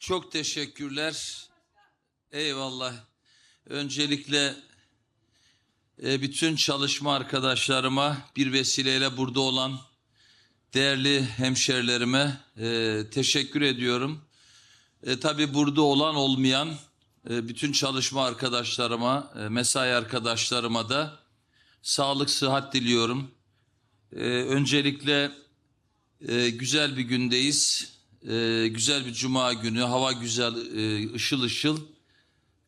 Çok teşekkürler. Eyvallah. Öncelikle e, bütün çalışma arkadaşlarıma bir vesileyle burada olan değerli hemşerilerime e, teşekkür ediyorum. E, tabii burada olan olmayan e, bütün çalışma arkadaşlarıma, e, mesai arkadaşlarıma da sağlık, sıhhat diliyorum. E, öncelikle e, güzel bir gündeyiz. E, güzel bir cuma günü. Hava güzel, e, ışıl ışıl.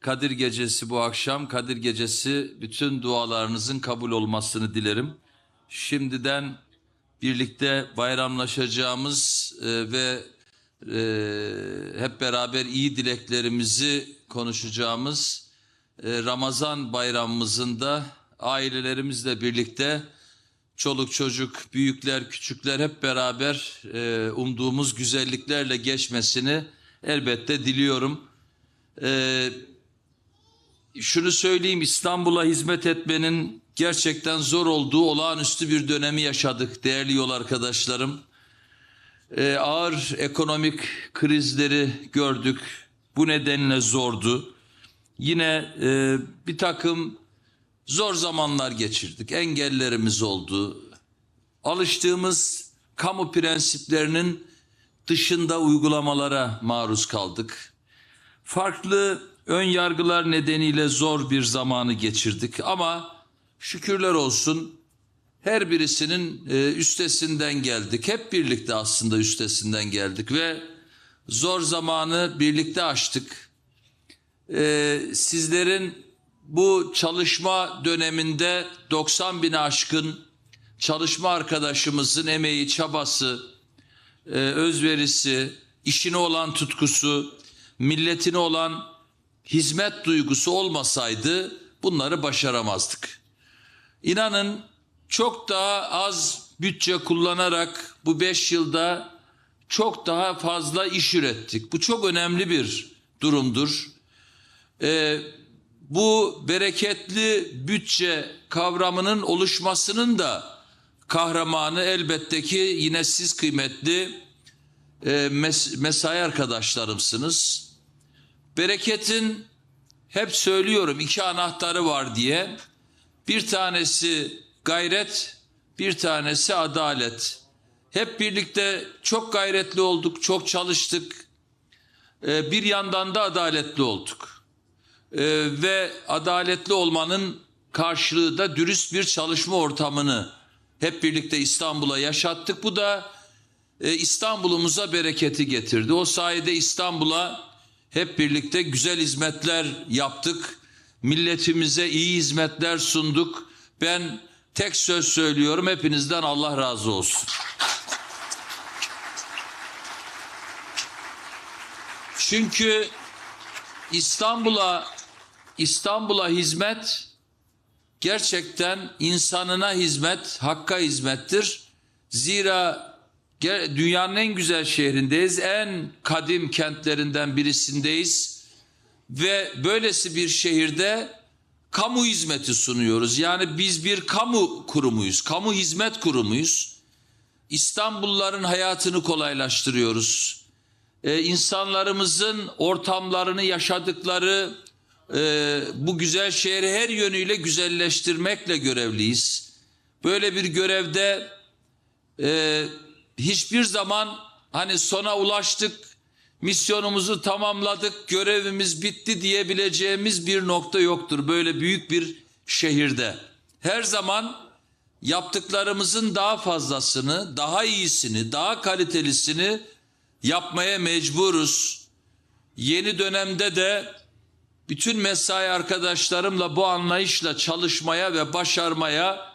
Kadir gecesi bu akşam. Kadir gecesi bütün dualarınızın kabul olmasını dilerim. Şimdiden birlikte bayramlaşacağımız e, ve e, hep beraber iyi dileklerimizi konuşacağımız e, Ramazan bayramımızın da ailelerimizle birlikte çoluk çocuk, büyükler, küçükler hep beraber e, umduğumuz güzelliklerle geçmesini elbette diliyorum. E, şunu söyleyeyim İstanbul'a hizmet etmenin gerçekten zor olduğu olağanüstü bir dönemi yaşadık değerli yol arkadaşlarım. E, ağır ekonomik krizleri gördük. Bu nedenle zordu. Yine e, bir takım zor zamanlar geçirdik. Engellerimiz oldu. Alıştığımız kamu prensiplerinin dışında uygulamalara maruz kaldık. Farklı ön yargılar nedeniyle zor bir zamanı geçirdik ama şükürler olsun her birisinin e, üstesinden geldik. Hep birlikte aslında üstesinden geldik ve zor zamanı birlikte aştık. E, sizlerin bu çalışma döneminde 90 bin aşkın çalışma arkadaşımızın emeği, çabası, e, özverisi, işine olan tutkusu, milletine olan hizmet duygusu olmasaydı bunları başaramazdık. İnanın çok daha az bütçe kullanarak bu beş yılda çok daha fazla iş ürettik. Bu çok önemli bir durumdur. Ee, bu bereketli bütçe kavramının oluşmasının da kahramanı elbette ki yine siz kıymetli e, mes- mesai arkadaşlarımsınız. Bereketin hep söylüyorum iki anahtarı var diye. Bir tanesi gayret, bir tanesi adalet. Hep birlikte çok gayretli olduk, çok çalıştık. Ee, bir yandan da adaletli olduk. Ee, ve adaletli olmanın karşılığı da dürüst bir çalışma ortamını hep birlikte İstanbul'a yaşattık. Bu da e, İstanbul'umuza bereketi getirdi. O sayede İstanbul'a hep birlikte güzel hizmetler yaptık. Milletimize iyi hizmetler sunduk. Ben tek söz söylüyorum hepinizden Allah razı olsun. Çünkü İstanbul'a İstanbul'a hizmet gerçekten insanına hizmet, hakka hizmettir. Zira dünyanın en güzel şehrindeyiz, en kadim kentlerinden birisindeyiz ve böylesi bir şehirde kamu hizmeti sunuyoruz. Yani biz bir kamu kurumuyuz, kamu hizmet kurumuyuz. İstanbulluların hayatını kolaylaştırıyoruz. Ee, insanlarımızın ortamlarını yaşadıkları e, bu güzel şehri her yönüyle güzelleştirmekle görevliyiz. Böyle bir görevde e, hiçbir zaman hani sona ulaştık, misyonumuzu tamamladık, görevimiz bitti diyebileceğimiz bir nokta yoktur böyle büyük bir şehirde. Her zaman yaptıklarımızın daha fazlasını, daha iyisini, daha kalitelisini yapmaya mecburuz. Yeni dönemde de bütün mesai arkadaşlarımla bu anlayışla çalışmaya ve başarmaya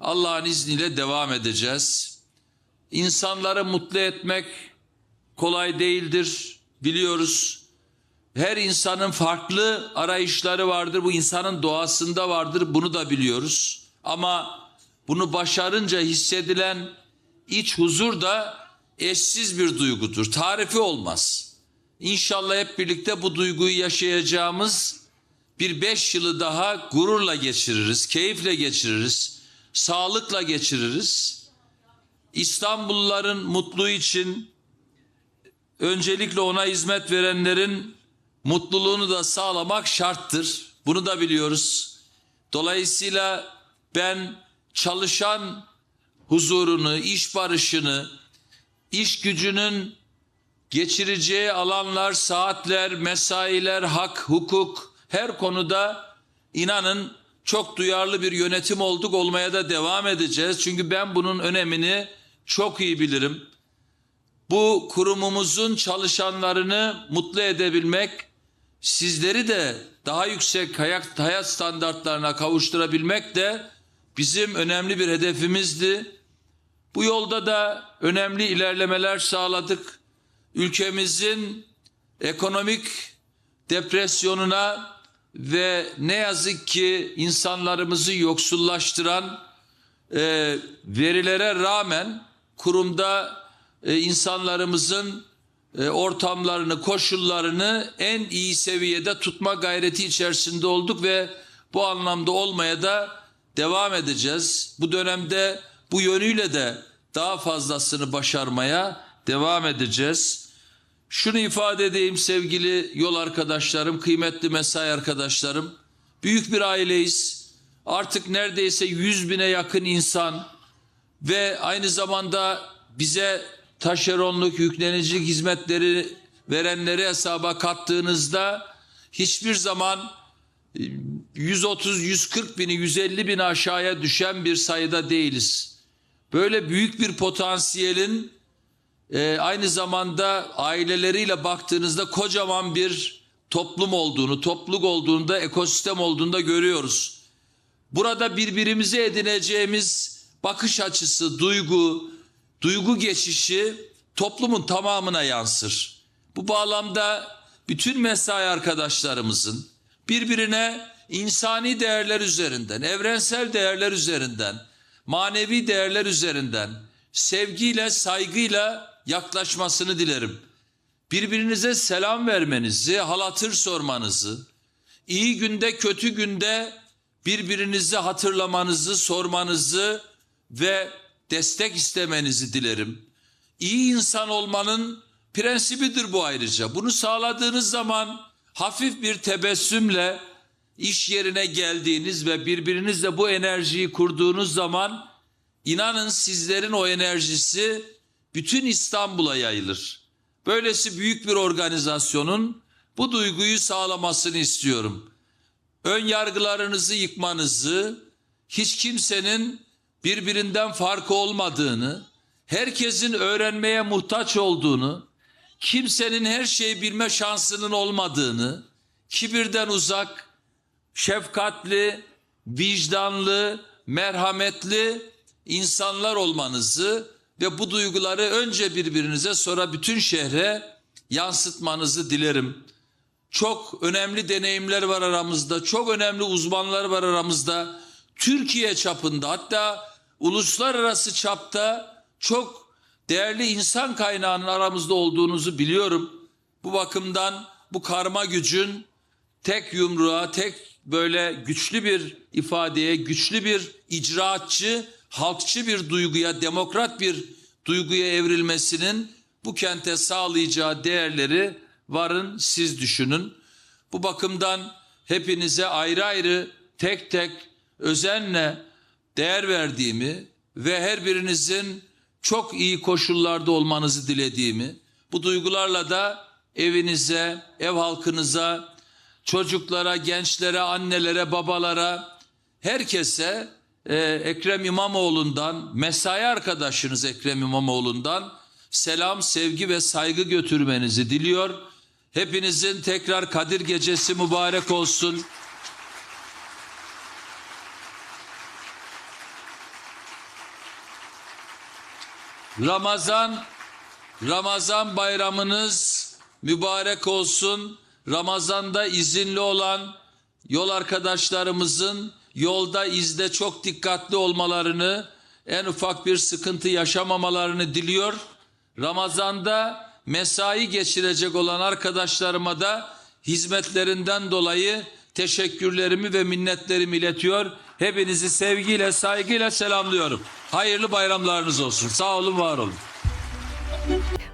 Allah'ın izniyle devam edeceğiz. İnsanları mutlu etmek kolay değildir biliyoruz. Her insanın farklı arayışları vardır. Bu insanın doğasında vardır. Bunu da biliyoruz. Ama bunu başarınca hissedilen iç huzur da eşsiz bir duygudur. Tarifi olmaz. İnşallah hep birlikte bu duyguyu yaşayacağımız bir beş yılı daha gururla geçiririz, keyifle geçiririz, sağlıkla geçiririz. İstanbulluların mutluluğu için öncelikle ona hizmet verenlerin mutluluğunu da sağlamak şarttır. Bunu da biliyoruz. Dolayısıyla ben çalışan huzurunu, iş barışını, iş gücünün geçireceği alanlar, saatler, mesailer, hak, hukuk her konuda inanın çok duyarlı bir yönetim olduk olmaya da devam edeceğiz. Çünkü ben bunun önemini çok iyi bilirim. Bu kurumumuzun çalışanlarını mutlu edebilmek, sizleri de daha yüksek hayat, standartlarına kavuşturabilmek de bizim önemli bir hedefimizdi. Bu yolda da önemli ilerlemeler sağladık. Ülkemizin ekonomik depresyonuna ve ne yazık ki insanlarımızı yoksullaştıran e, verilere rağmen kurumda e, insanlarımızın e, ortamlarını, koşullarını en iyi seviyede tutma gayreti içerisinde olduk ve bu anlamda olmaya da devam edeceğiz. Bu dönemde bu yönüyle de daha fazlasını başarmaya devam edeceğiz. Şunu ifade edeyim sevgili yol arkadaşlarım, kıymetli mesai arkadaşlarım. Büyük bir aileyiz. Artık neredeyse 100 bine yakın insan ve aynı zamanda bize taşeronluk, yüklenicilik hizmetleri verenleri hesaba kattığınızda hiçbir zaman 130-140 bini, 150 bini aşağıya düşen bir sayıda değiliz. Böyle büyük bir potansiyelin e, aynı zamanda aileleriyle baktığınızda kocaman bir toplum olduğunu, topluluk olduğunda, ekosistem olduğunda görüyoruz. Burada birbirimize edineceğimiz bakış açısı, duygu, duygu geçişi toplumun tamamına yansır. Bu bağlamda bütün mesai arkadaşlarımızın birbirine insani değerler üzerinden, evrensel değerler üzerinden, manevi değerler üzerinden sevgiyle, saygıyla yaklaşmasını dilerim. Birbirinize selam vermenizi, halatır sormanızı, iyi günde, kötü günde birbirinizi hatırlamanızı, sormanızı ve destek istemenizi dilerim. İyi insan olmanın prensibidir bu ayrıca. Bunu sağladığınız zaman hafif bir tebessümle iş yerine geldiğiniz ve birbirinizle bu enerjiyi kurduğunuz zaman inanın sizlerin o enerjisi bütün İstanbul'a yayılır. Böylesi büyük bir organizasyonun bu duyguyu sağlamasını istiyorum. Ön yargılarınızı yıkmanızı, hiç kimsenin birbirinden farkı olmadığını, herkesin öğrenmeye muhtaç olduğunu, kimsenin her şeyi bilme şansının olmadığını, kibirden uzak, şefkatli, vicdanlı, merhametli insanlar olmanızı ve bu duyguları önce birbirinize sonra bütün şehre yansıtmanızı dilerim. Çok önemli deneyimler var aramızda, çok önemli uzmanlar var aramızda. Türkiye çapında hatta uluslararası çapta çok değerli insan kaynağının aramızda olduğunuzu biliyorum. Bu bakımdan bu karma gücün tek yumruğa, tek böyle güçlü bir ifadeye, güçlü bir icraatçı, halkçı bir duyguya, demokrat bir duyguya evrilmesinin bu kente sağlayacağı değerleri varın siz düşünün. Bu bakımdan hepinize ayrı ayrı tek tek özenle değer verdiğimi ve her birinizin çok iyi koşullarda olmanızı dilediğimi, bu duygularla da evinize, ev halkınıza, çocuklara, gençlere, annelere, babalara, herkese e, Ekrem İmamoğlu'ndan, mesai arkadaşınız Ekrem İmamoğlu'ndan selam, sevgi ve saygı götürmenizi diliyor. Hepinizin tekrar Kadir Gecesi mübarek olsun. Ramazan Ramazan bayramınız mübarek olsun. Ramazanda izinli olan yol arkadaşlarımızın yolda izde çok dikkatli olmalarını, en ufak bir sıkıntı yaşamamalarını diliyor. Ramazanda mesai geçirecek olan arkadaşlarıma da hizmetlerinden dolayı teşekkürlerimi ve minnetlerimi iletiyor. Hepinizi sevgiyle, saygıyla selamlıyorum. Hayırlı bayramlarınız olsun. Sağ olun, var olun.